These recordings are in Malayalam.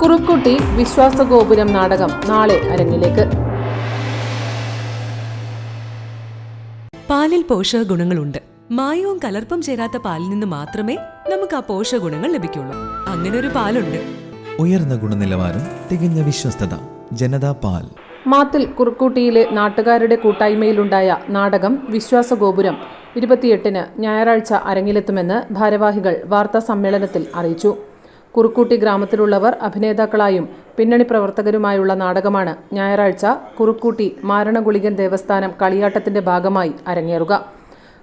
കുറുക്കുട്ടി വിശ്വാസഗോപുരം നാടകം നാളെ അരങ്ങിലേക്ക്. പാലിൽ പോഷക ഗുണങ്ങളുണ്ട്. മായവും കലർപ്പും ചേരാത്ത പാലിൽ നിന്ന് മാത്രമേ നമുക്ക് ആ പോഷക ഗുണങ്ങൾ ലഭിക്കുള്ളൂ. അങ്ങനെ ഒരു പാലുണ്ട്. ഉയർന്ന ഗുണനിലവാരം തികഞ്ഞ വിശ്വസ്തത ജനതാ പാൽ. മാത്തിൽ കുറുക്കൂട്ടിയിലെ നാട്ടുകാരുടെ കൂട്ടായ്മയിലുണ്ടായ നാടകം വിശ്വാസഗോപുരം ഇരുപത്തിയെട്ടിന് ഞായറാഴ്ച അരങ്ങിലെത്തുമെന്ന് ഭാരവാഹികൾ വാർത്താ സമ്മേളനത്തിൽ അറിയിച്ചു. കുറുക്കൂട്ടി ഗ്രാമത്തിലുള്ളവർ അഭിനേതാക്കളായും പിന്നണി പ്രവർത്തകരുമായുള്ള നാടകമാണ് ഞായറാഴ്ച കുറുക്കൂട്ടി മാരണഗുളികൻ ദേവസ്ഥാനം കളിയാട്ടത്തിന്റെ ഭാഗമായി അരങ്ങേറുക.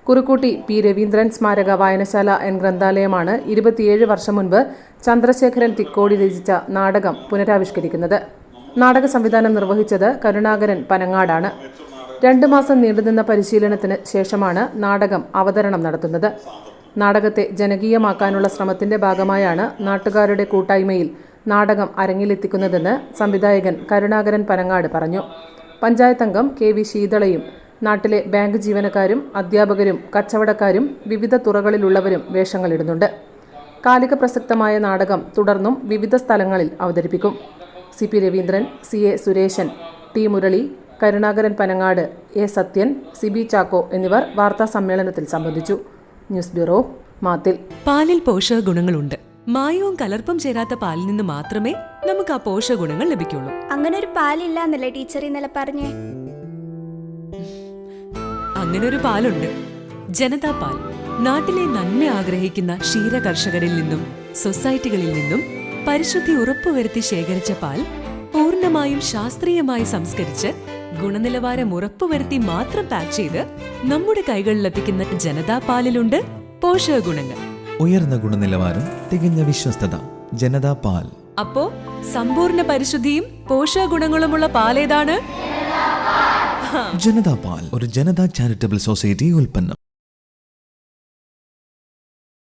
കുറുക്കൂട്ടി പി. രവീന്ദ്രൻ സ്മാരക വായനശാല എൻ. ഗ്രന്ഥാലയമാണ് ഇരുപത്തിയേഴ് വർഷം മുൻപ് ചന്ദ്രശേഖരൻ തിക്കോടി രചിച്ച നാടകം പുനരാവിഷ്കരിക്കുന്നത്. നാടക സംവിധാനം നിർവഹിച്ചത് കരുണാകരൻ പനങ്ങാടാണ്. രണ്ടു മാസം നീണ്ടുനിന്ന പരിശീലനത്തിന് ശേഷമാണ് നാടകം അവതരണം നടത്തുന്നത്. നാടകത്തെ ജനകീയമാക്കാനുള്ള ശ്രമത്തിന്റെ ഭാഗമായാണ് നാട്ടുകാരുടെ കൂട്ടായ്മയിൽ നാടകം അരങ്ങിലെത്തിക്കുന്നതെന്ന് സംവിധായകൻ കരുണാകരൻ പനങ്ങാട് പറഞ്ഞു. പഞ്ചായത്ത് അംഗം കെ വി ശീതളയും നാട്ടിലെ ബാങ്ക് ജീവനക്കാരും അധ്യാപകരും കച്ചവടക്കാരും വിവിധ തുറകളിലുള്ളവരും വേഷങ്ങളിടുന്നുണ്ട്. കാലിക പ്രസക്തമായ നാടകം തുടർന്നും വിവിധ സ്ഥലങ്ങളിൽ അവതരിപ്പിക്കും. C P Raveendran C A Sureshan T Murali Karunakaran Panangad A Sathyan Siby Chacko എന്നിവർ വാർത്താ സമ്മേളനത്തിൽ സംബന്ധിച്ചു. News bureau Mathil. പാലിൽ പോഷക ഗുണങ്ങളുണ്ട്. മായവും കലർപ്പും ചേരാത്ത പാലിൽ നിന്ന് മാത്രമേ നമുക്ക് ആ പോഷക ഗുണങ്ങൾ ലഭിക്കുള്ളൂ. അങ്ങനെ ഒരു പാലില്ല എന്നല്ലേ ടീച്ചർ ഇന്നലെ പറഞ്ഞേ? അങ്ങനെ ഒരു പാലുണ്ട്. ജനതാ പാൽ. നാട്ടിലെ നന്മ ആഗ്രഹിക്കുന്ന ക്ഷീര കർഷകരിൽ നിന്നും സൊസൈറ്റികളിൽ നിന്നും പരിശുദ്ധി ഉറപ്പുവരുത്തി ശേഖരിച്ച പാൽ പൂർണമായും ശാസ്ത്രീയമായി സംസ്കരിച്ച് ഗുണനിലവാരം ഉറപ്പുവരുത്തി മാത്രം പാക്ക് ചെയ്ത് നമ്മുടെ കൈകളിലെത്തിക്കുന്ന ജനതാ പാലിലുണ്ട് പോഷക ഗുണങ്ങൾ. ഉയർന്ന ഗുണനിലവാരം തികഞ്ഞ വിശ്വസ്തത ജനതാ പാൽ. അപ്പോ സമ്പൂർണ പരിശുദ്ധിയും പോഷക ഗുണങ്ങളുമുള്ള പാലേതാണ്? ജനതാ പാൽ ഒരു ജനതാ ചാരിറ്റബിൾ സൊസൈറ്റി ഉൽപ്പന്നം.